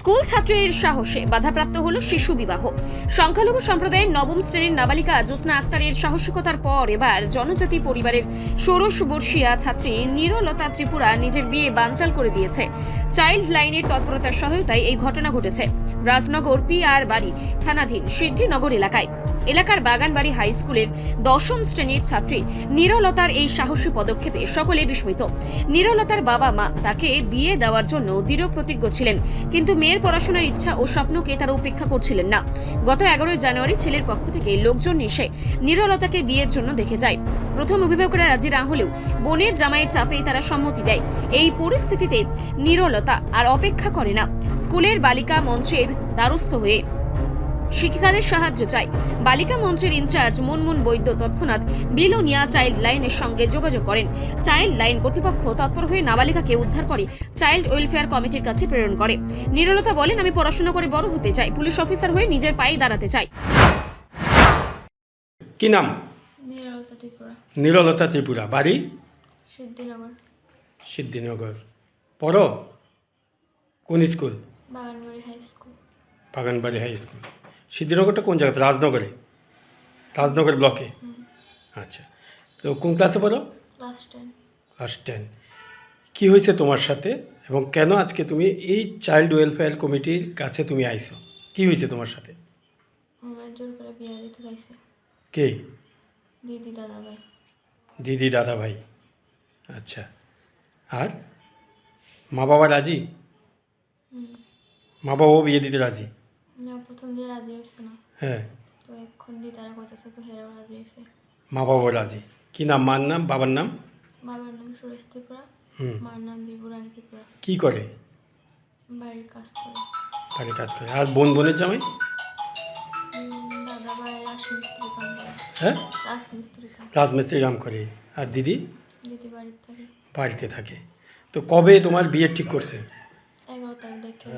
School ছাত্রীর সাহসে বাধাপ্রাপ্ত হল শিশু বিবাহ। সংখ্যালঘু সম্প্রদায়ের নবম শ্রেণির নাবালিকা জ্যোৎস্না আক্তারের সাহসিকতার পর এবার জনজাতি পরিবারের ষোড়শ বর্ষীয়া ছাত্রী নিরলতা ত্রিপুরা নিজের বিয়ে বানচাল করে দিয়েছে। চাইল্ড লাইনের তৎপরতার সহায়তায় এই ঘটনা ঘটেছে। রাজনগর পি আর বাড়ি, থানাধীন সিদ্ধিনগর এলাকায়। এলাকার বাগানবাড়ি হাই স্কুলের দশম শ্রেণির ছাত্রী নিরলতার এই সাহসী পদক্ষেপে সকলে বিস্মিত। নিরলতার বাবা মা তাকে বিয়ে দেওয়ার জন্য দৃঢ় প্রতিজ্ঞ ছিলেন, কিন্তু মেয়ের পড়াশোনার ইচ্ছা ও স্বপ্নকে তারা উপেক্ষা করছিলেন না। গত এগারোই জানুয়ারি ছেলের পক্ষ থেকে লোকজন এসে নিরলতাকে বিয়ের জন্য দেখে যায়। প্রথম অভিভাবকরা রাজি না হলেও বোনের জামাইয়ের চাপেই তারা সম্মতি দেয়। এই পরিস্থিতিতে নিরলতা আর অপেক্ষা করে না। স্কুলের বালিকা মঞ্চের দ্বারস্থ হয়ে। শিক্ষিকাদের সাহায্য চাই। বালিকা মঞ্চের ইনচার্জ মুনমুন বৈদ্য তৎক্ষণাৎ বিলোনিয়া চাইল্ড লাইনের সঙ্গে যোগাযোগ করেন। চাইল্ড লাইন কর্তৃপক্ষ তৎপর হয়ে নাবালিকাকে উদ্ধার করে চাইল্ড ওয়েলফেয়ার কমিটির কাছে প্রেরণ করে। নিরলতা বলেন আমি পড়াশোনা করে বড় হতে চাই। পুলিশ অফিসার হয়ে নিজের পায়ে দাঁড়াতে চাই। কি নাম? নিরলতা ত্রিপুরা। নিরলতা ত্রিপুরা। বাড়ি? সিদ্ধিনগর। সিদ্ধিনগর। পড়ো? কোন school? Baganbari high school. Baganbari high school. সিদ্ধিনগরটা কোন জায়গাতে? রাজনগরে। রাজনগর ব্লকে? আচ্ছা। তো কোন ক্লাসে বলো ক্লাস টেন। Class ten. কী হয়েছে তোমার সাথে? এবং কেন আজকে তুমি এই চাইল্ড ওয়েলফেয়ার কমিটির কাছে তুমি আইছো? কি হয়েছে তোমার সাথে? জোর করে বিয়ে দিতে চাইছে। কে? দিদি দাদা ভাই দিদি দাদা ভাই আচ্ছা। আর? মা বাবা রাজি? মা বাবাও বিয়ে দিতে রাজি? প্রথম দিয়ে রাজি হয়েছে না। হ্যাঁ। তো এখন দিয়ে তারা কইতেছে তো হেরাও রাজি হয়েছে। মা বাবাও রাজি। কি নাম? মার নাম? বাবার নাম? বাবার নাম সুরেশ ত্রিপুরা হুম। মার নাম বিবুরানী ত্রিপুরা। কি করে? বাড়ির কাজ করে। বাড়ির কাজ করে। আর বোন বোনের জামাই? দাদা ভাই রাজমিস্ত্রি কাম করে। হ্যাঁ? রাজমিস্ত্রি কাম রাজমিস্ত্রি কাম করে। আর দিদি? দিদি বাড়ির থাকে। বাড়িতে থাকে। তো কবে তোমার বিয়ে ঠিক করছে? এগারো তারিখ দেখে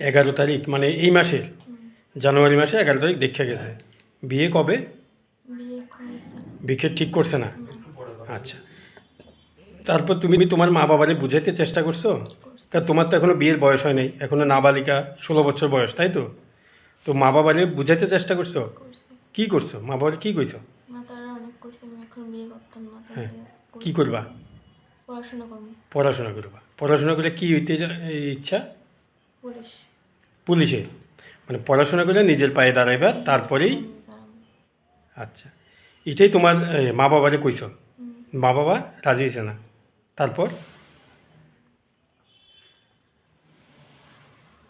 এগারো তারিখ মানে এই মাসের? জানুয়ারি মাসে এগারো তারিখ দেখে গেছে। বিয়ে কবে? বিয়ে ঠিক করছে না? আচ্ছা। তারপর তুমি তোমার মা বাবারে বুঝাইতে চেষ্টা করছ? কারণ তোমার তো এখনও বিয়ের বয়স হয় নাই। এখনও নাবালিকা ষোলো বছর বয়স তাই তো? তো মা বাবারে বুঝাইতে চেষ্টা করছ? কি করছ? মা বাবারে কি কইছো? মা তারা অনেক কইছে আমি এখন বিয়ে করতাম না হ্যাঁ। কি করবা? পড়াশোনা করবা। পড়াশোনা করে কি হইতে ইচ্ছা? পুলিশ। পুলিশে মানে পড়াশোনা করে নিজের পায়ে দাঁড়াইবা তারপরেই আচ্ছা। এটাই তোমার মা বাবারে হুম, মা বাবা রাজি হয়েছে না? তারপর?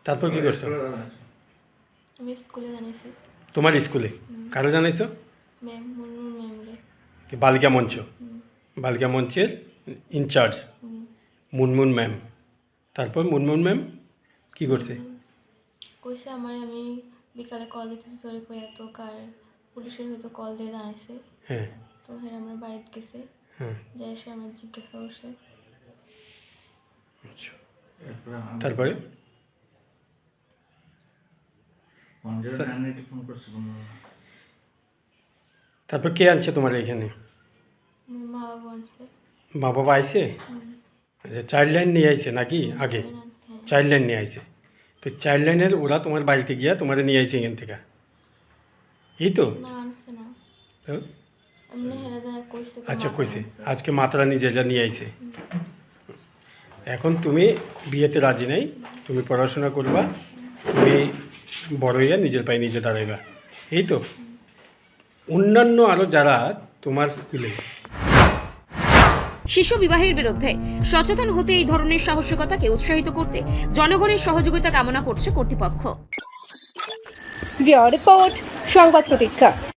তারপর কি করছ? তোমার স্কুলে? কারও জানাইছো? বালিকা মঞ্চ? বালিকা মঞ্চের ইনচার্জ? মুনমুন ম্যাম। তারপর মুনমুন ম্যাম কি করছে? কইছে আমার আমি বিকালে কল দিতেছি তোরে কই এত কার পুলিশের হয়তো কল দিয়ে জানাইছে। হ্যাঁ। তো হ্যাঁ আমার বাড়িতে গেছে। হ্যাঁ। যাই এসে আমার জিজ্ঞাসা করছে। আচ্ছা। তারপরে? তারপর কে আনছে তোমার এখানে? মা বাবা মা বাবা আইছে? আচ্ছা চাইল্ড লাইন নিয়ে আইছে নাকি? আগে? হ্যাঁ। চাইল্ড লাইন নিয়ে আইছে? তো চাইল্ড লাইনের ওরা তোমার বাড়িতে গিয়া তোমার নিয়ে আইছে এখান থেকে। এই তো? আচ্ছা কইছে। আজকে মাতারা নিজেরা নিয়ে আইছে। এখন তুমি বিয়েতে রাজি নাই তুমি পড়াশোনা করবা তুমি বড় হইয়া নিজের পায়ে নিজে দাঁড়াইবা। এই তো? অন্যান্য আরও যারা তোমার স্কুলে শিশু বিবাহের বিরুদ্ধে সচেতন হতে এই ধরনের সাহসিকতাকে উৎসাহিত করতে জনগণের সহযোগিতা কামনা করছে কর্তৃপক্ষ। রিপোর্ট, সংবাদ প্রতীক্ষা।